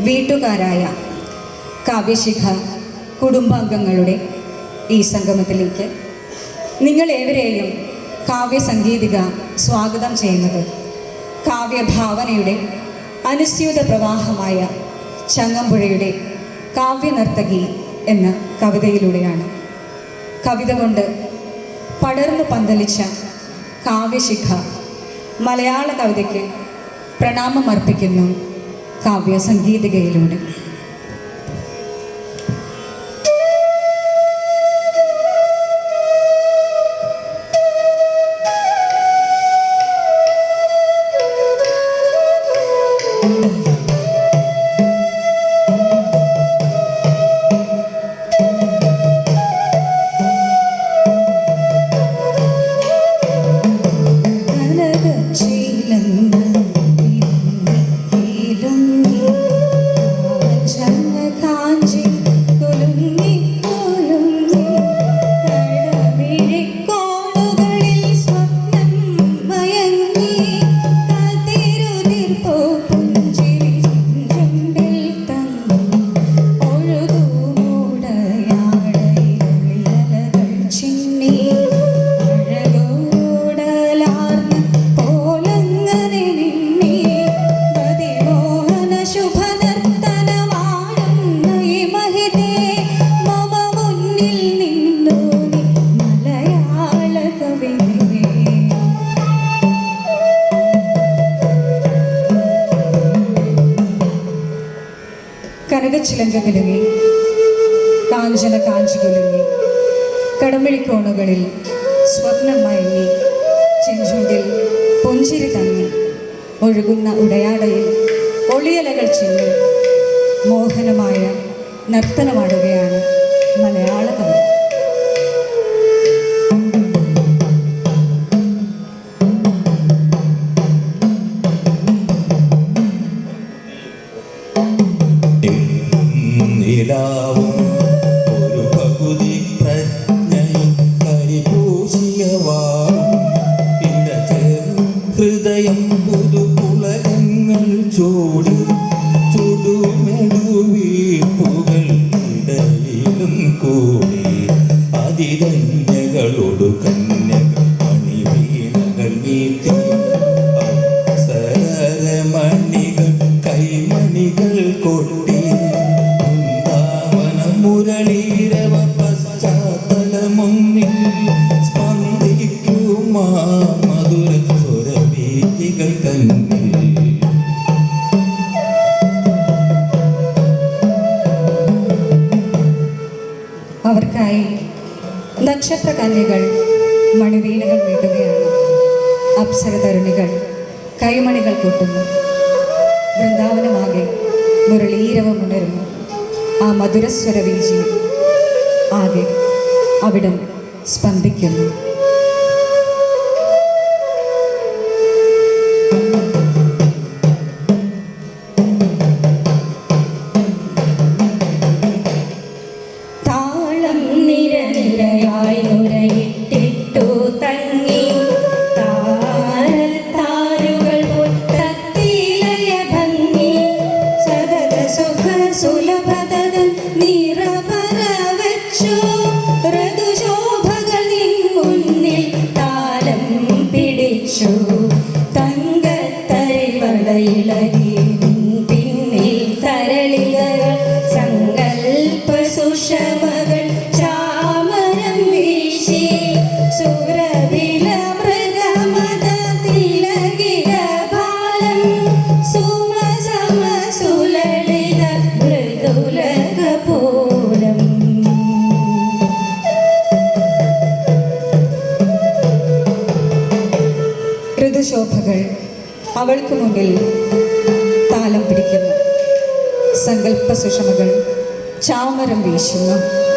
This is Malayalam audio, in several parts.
വീട്ടുകാരായ കാവ്യശിഖ കുടുംബാംഗങ്ങളുടെ ഈ സംഗമത്തിലേക്ക് നിങ്ങളേവരെയും കാവ്യസംഗീതിക സ്വാഗതം ചെയ്യുന്നത് കാവ്യഭാവനയുടെ അനുസ്യൂത പ്രവാഹമായ ചങ്ങമ്പുഴയുടെ കാവ്യനർത്തകി എന്ന കവിതയിലൂടെയാണ്. കവിത കൊണ്ട് പടർന്നു പന്തലിച്ച കാവ്യശിഖ മലയാള കവിതയ്ക്ക് പ്രണാമം അർപ്പിക്കുന്നു കാവ്യസംഗീതികയിലൂടെ. ചിന്നി കിലുങ്ങി കാഞ്ചന കാഞ്ചി കുലുങ്ങി കടമിഴിക്കോണുകളിൽ സ്വപ്നം മയങ്ങി ചെഞ്ചുണ്ടിൽ പുഞ്ചിരി തങ്ങി. ഒഴുകുന്ന ഉടയാടയിൽ ഒളിയലകൾ ചിന്നി. മോഹനമായ നർത്തനമാടുകയാണ് മലയാള കവി. നിലാവും ഒരു പകുതി പ്രജ്ഞയും കരിപൂശിയവാറും ഇടചേർന്ന് ഹൃദയം പുതുപുളകങ്ങൾ ചൂടി ചുടുമെടുവീപ്പുകൾ ഇടയിലും കൂടി. അതിരഞ്ഞകളോടു കന്യകൾ മണിവീണകൾ നീട്ടി സരമണികൾ കൈമണികൾ കൊട്ടി കൂട്ടുന്നു. വൃന്ദാവനമാകെ മുരളീരവം ഉണരുന്നു ആ മധുരസ്വര വീജി ആകെ അവിടം സ്പന്ദിക്കുന്നു. ഋതുശോഭകൾ അവൾക്ക് മുമ്പിൽ താലം പിടിക്കുന്നു. സങ്കല്പ സുഷമകൾ ചാമരം വീശുന്നു.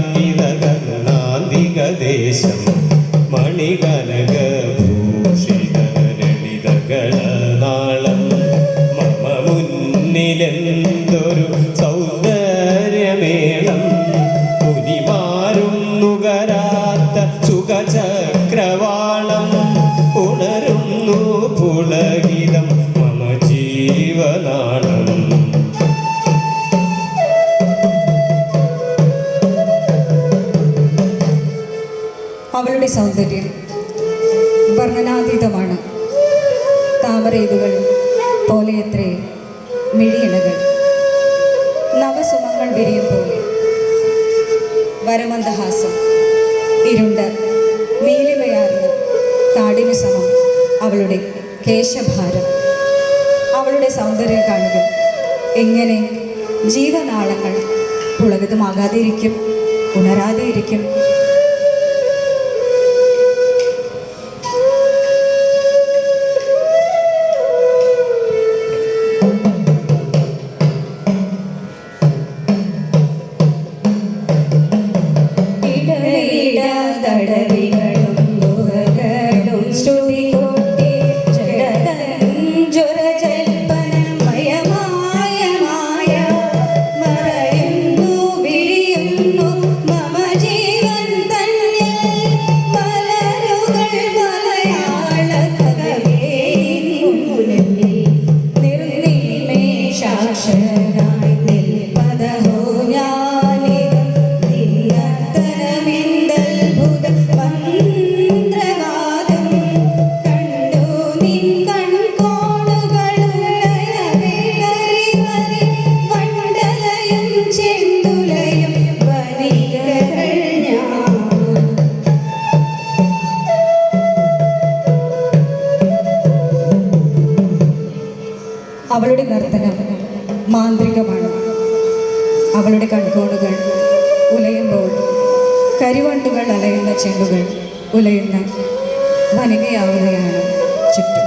கண்ணிரக അവളുടെ സൗന്ദര്യം വർണനാതീതമാണ്. താമരേതുകൾ പോലെയത്രേ മിഴിയിണകൾ. നവസുമങ്ങൾ വിരിയും പോലെ. വരമന്ദഹാസം ഇരുണ്ട നീലിമയാർന്ന കാടിനു സമം അവളുടെ കേശഭാരം. അവളുടെ സൗന്ദര്യം കാണുക. എങ്ങനെ ജീവനാളങ്ങൾ പുളകിതമാകാതിരിക്കും ഉണരാതെയിരിക്കും ಕನಸುಗಳು ಉಲೆಯಿಂದ ಮನೆಗೆ ಯಾವುದೇ ಚಿಟ್ಟು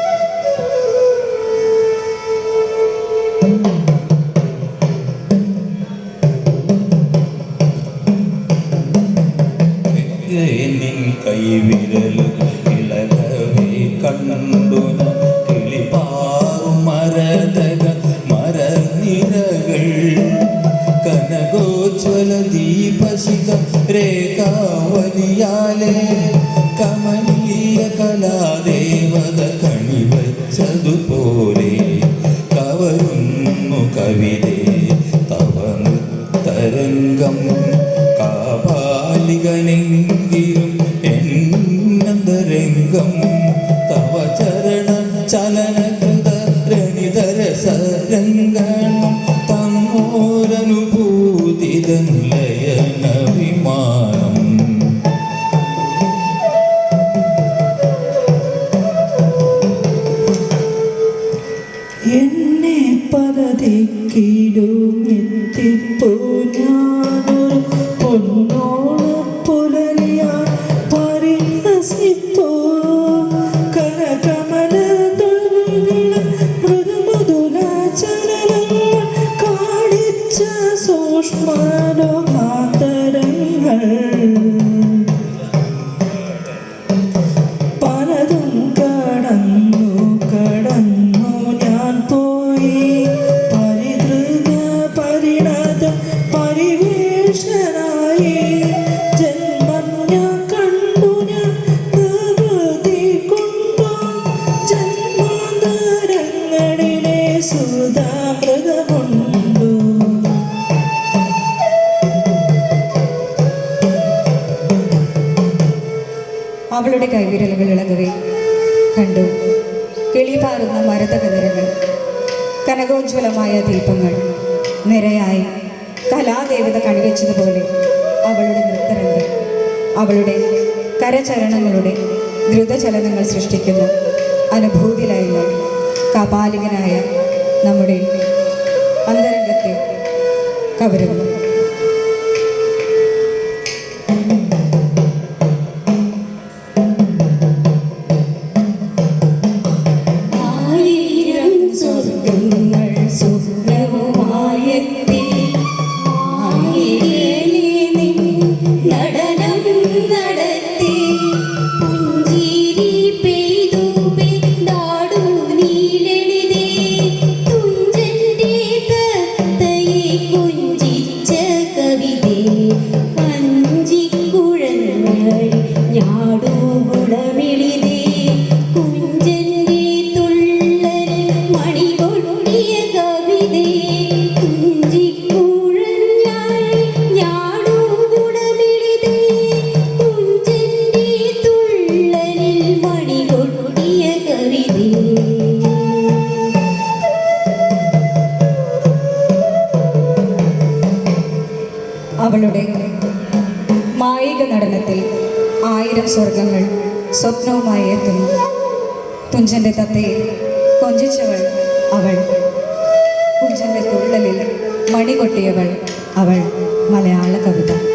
രേഖാവലിയാലെ കമനീയ കലാദേവത കണിവച്ചതുപോലെ കവരുന്നു കവിതേ തവ തരംഗം കാപാലികനെങ്കിലും എന്നന്തരംഗം. തവ ചരണ ചലനകൃത രണിതരസരംഗം തന്നോരനുഭൂതിതൻ സൂക്ഷ്മരോമാന്തരങ്ങൾ പലതും കടന്നു കടന്നു ഞാൻ പോയി. പരിധൃത പരിണത പരിവേഷനായി. ജന്മം ഞാൻ കണ്ടു ഞാൻ പ്രകൃതി കൊണ്ടു. ജന്മാന്തരങ്ങളിലെ സുതാമൃതമുണ്ടു അവളുടെ കൈവിരലുകൾ ഇളകവേ കണ്ടു. കിളിപാറുന്ന മരതക നിരകൾ കനകോജ്വലമായ ദീപങ്ങൾ നിരയായി കലാദേവത കണിവെച്ചതുപോലെ അവളുടെ നൃത്തരംഗം അവളുടെ കരചരണങ്ങളുടെ ദ്രുതചലനങ്ങൾ സൃഷ്ടിക്കുന്ന അനുഭൂതിലായ കപാലികനായ നമ്മുടെ അന്തരംഗത്തെ കവരുന്നു. സ്വർഗങ്ങൾ സ്വപ്നവുമായി എത്തുന്നു. തുഞ്ചന്റെ തത്തയിൽ കൊഞ്ചിച്ചവൾ അവൾ. കുഞ്ചന്റെ തുള്ളലിൽ മണികൊട്ടിയവൾ അവൾ. മലയാള കവിത.